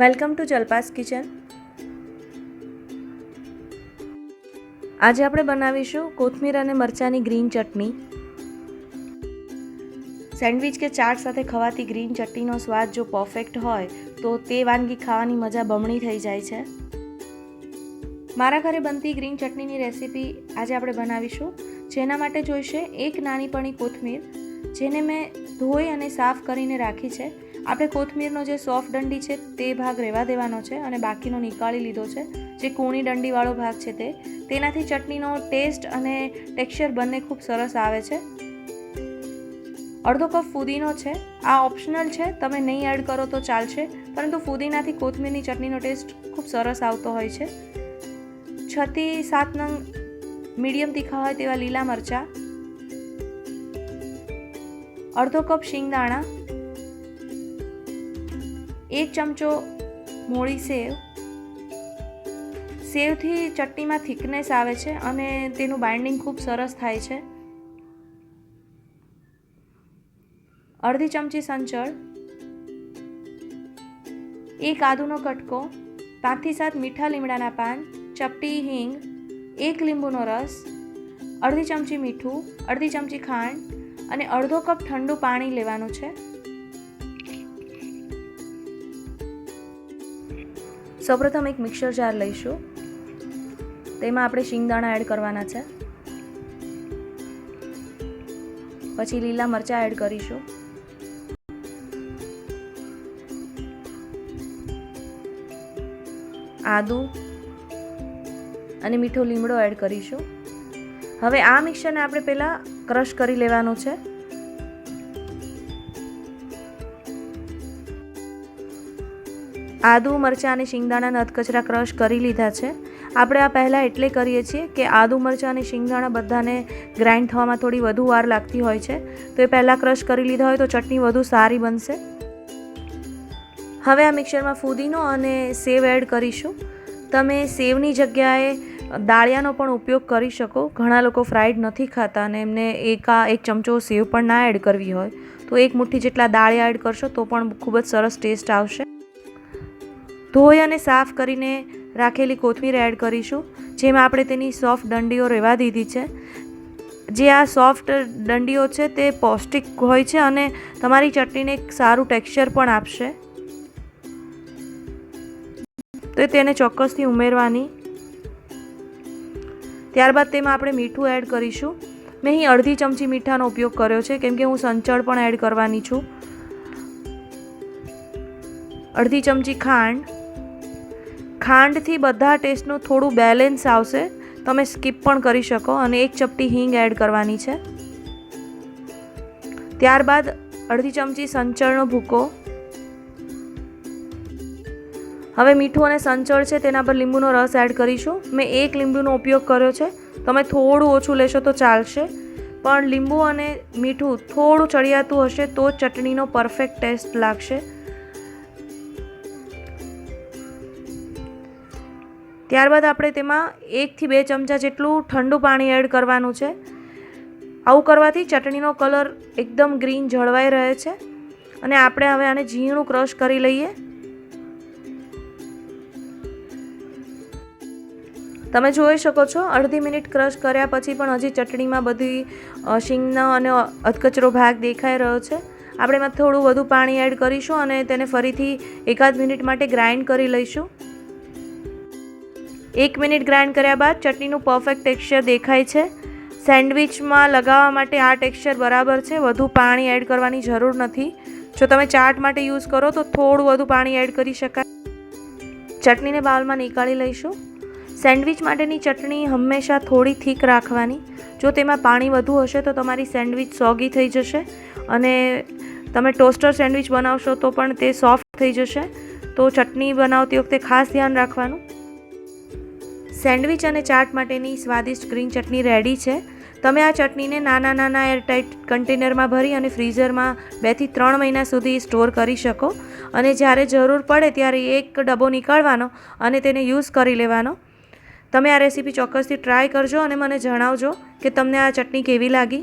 Welcome to Jalpa's kitchen. આજે આપણે બનાવીશું કોથમીર અને મરચાંની ગ્રીન ચટણી. સેન્ડવિચ કે ચાટ સાથે ખવાતી ગ્રીન ચટણીનો સ્વાદ જો પરફેક્ટ હોય, તો તે વાનગી ખાવાની મજા બમણી થઈ જાય છે. મારા ઘરે બનતી ગ્રીન ચટણીની રેસીપી આજે આપણે બનાવીશું. જેના માટે જોઈશે એક નાની પણી કોથમીર, જેને મેં ધોઈ અને સાફ કરીને રાખી છે. આપણે કોથમીરનો જે સોફ્ટ દંડી છે તે ભાગ રહેવા દેવાનો છે અને બાકીનો નીકાળી લીધો છે. જે કૂણી દંડીવાળો ભાગ છે તે. તેનાથી ચટણીનો ટેસ્ટ અને ટેક્સચર બંને ખૂબ સરસ આવે છે. અડધો કપ ફુદીનો છે. આ ઓપ્શનલ છે. તમે નહીં એડ કરો તો ચાલશે. પરંતુ ફુદીનાથી કોથમીરની ચટણીનો ટેસ્ટ ખૂબ સરસ આવતો હોય છે. છથી સાત નંગ મીડિયમ તીખા હોય તેવા લીલા મરચાં. અડધો કપ શિંગદાણા એક ચમચો મોળી સેવ. સેવથી ચટણીમાં થિકનેસ આવે છે અને તેનું બાઇન્ડિંગ ખૂબ સરસ થાય છે. અડધી ચમચી સંચળ, એક આદુનો કટકો, પાંચથી સાત મીઠા લીમડાના પાન, ચપટી હિંગ, એક લીંબુનો રસ, અડધી ચમચી મીઠું, અડધી ચમચી ખાંડ અને અડધો કપ ઠંડુ પાણી લેવાનું છે. સૌપ્રથમ એક મિક્સર જાર લઈશું. તેમાં આપણે શિંગદાણા એડ કરવાના છે. પછી લીલા મરચાં એડ કરીશું. આદુ અને મીઠો લીમડો એડ કરીશું. હવે આ મિક્સરને આપણે પહેલાં ક્રશ કરી લેવાનું છે. આદુ, મરચાં અને શિંગદાણા નદકચરા ક્રશ કરી લીધા છે. આપણે આ પહેલાં એટલે કરીએ છીએ કે આદુ, મરચાં અને શિંગદાણા બધાને ગ્રાઇન્ડ થવામાં થોડી વધુ વાર લાગતી હોય છે. તો એ પહેલાં ક્રશ કરી લીધા હોય તો ચટણી વધુ સારી બનશે. હવે આ મિક્સરમાં ફુદીનો અને સેવ એડ કરીશું. તમે સેવની જગ્યાએ દાળિયાનો પણ ઉપયોગ કરી શકો. ઘણા લોકો ફ્રાઈડ નથી ખાતા અને એમને એકા એક ચમચો સેવ પણ ના એડ કરવી હોય. તો એક મુઠ્ઠી જેટલા દાળિયા એડ કરશો તો પણ ખૂબ જ સરસ ટેસ્ટ આવશે. ધોઈ અને સાફ કરીને રાખેલી કોથમીર એડ કરીશું. જેમાં આપણે તેની સોફ્ટ દંડીઓ રહેવા દીધી છે. જે આ સોફ્ટ દંડીઓ છે તે પૌષ્ટિક હોય છે અને તમારી ચટણીને એક સારું ટેક્સચર પણ આપશે. તો તેને ચોક્કસથી ઉમેરવાની. ત્યારબાદ તેમાં આપણે મીઠું એડ કરીશું. મેં અહીં અડધી ચમચી મીઠાનો ઉપયોગ કર્યો છે, કેમ કે હું સંચળ પણ એડ કરવાની છું. અડધી ચમચી ખાંડ. ખાંડથી બધા ટેસ્ટનું થોડું બેલેન્સ આવશે. તમે સ્કીપ પણ કરી શકો અને એક ચપટી હિંગ એડ કરવાની છે. ત્યારબાદ અડધી ચમચી સંચળનો ભૂકો. હવે મીઠું અને સંચળ છે તેના પર લીંબુનો રસ એડ કરીશું. મેં એક લીંબુનો ઉપયોગ કર્યો છે. તમે થોડું ઓછું લેશો તો ચાલશે. પણ લીંબુ અને મીઠું થોડું ચડિયાતું હશે તો ચટણીનો પરફેક્ટ ટેસ્ટ લાગશે. ત્યારબાદ આપણે તેમાં એકથી બે ચમચા જેટલું ઠંડુ પાણી એડ કરવાનું છે. આવું કરવાથી ચટણીનો કલર એકદમ ગ્રીન જળવાઈ રહે છે. અને આપણે હવે આને ઝીણું ક્રશ કરી લઈએ. તમે જોઈ શકો છો, અડધી મિનિટ ક્રશ કર્યા પછી પણ હજી ચટણીમાં બધી શીંગનો અને અધકચરો ભાગ દેખાઈ રહ્યો છે. આપણે એમાં થોડું વધુ પાણી એડ કરીશું અને તેને ફરીથી એકાદ મિનિટ માટે ગ્રાઇન્ડ કરી લઈશું. એક મિનિટ ગ્રાઇન્ડ કર્યા બાદ ચટણીનું પરફેક્ટ ટેક્સચર દેખાય છે. સેન્ડવિચમાં લગાવવા માટે આ ટેક્સચર બરાબર છે, વધુ પાણી એડ કરવાની જરૂર નથી. જો તમે ચાટ માટે યુઝ કરો તો થોડું વધુ પાણી એડ કરી શકાય. ચટણીને બાઉલમાં નીકાળી લઈશું. સેન્ડવિચ માટેની ચટણી હંમેશા થોડી થીક રાખવાની. જો તેમાં પાણી વધુ હશે તો તમારી સેન્ડવિચ સોગી થઈ જશે અને તમે ટોસ્ટર સેન્ડવિચ બનાવશો તો પણ તે સોફ્ટ થઈ જશે. તો ચટણી બનાવતી વખતે ખાસ ધ્યાન રાખવાનું. સેન્ડવિચ અને ચાટ માટેની સ્વાદિષ્ટ ગ્રીન ચટણી રેડી છે. તમે આ ચટણીને નાના નાના એરટાઇટ કન્ટેનરમાં ભરી અને ફ્રીઝરમાં બેથી ત્રણ મહિના સુધી સ્ટોર કરી શકો. અને જ્યારે જરૂર પડે ત્યારે એક ડબ્બો નીકાળવાનો અને તેને યુઝ કરી લેવાનો. તમે આ રેસીપી ચોક્કસથી ટ્રાય કરજો અને મને જણાવજો કે તમને આ ચટણી કેવી લાગી.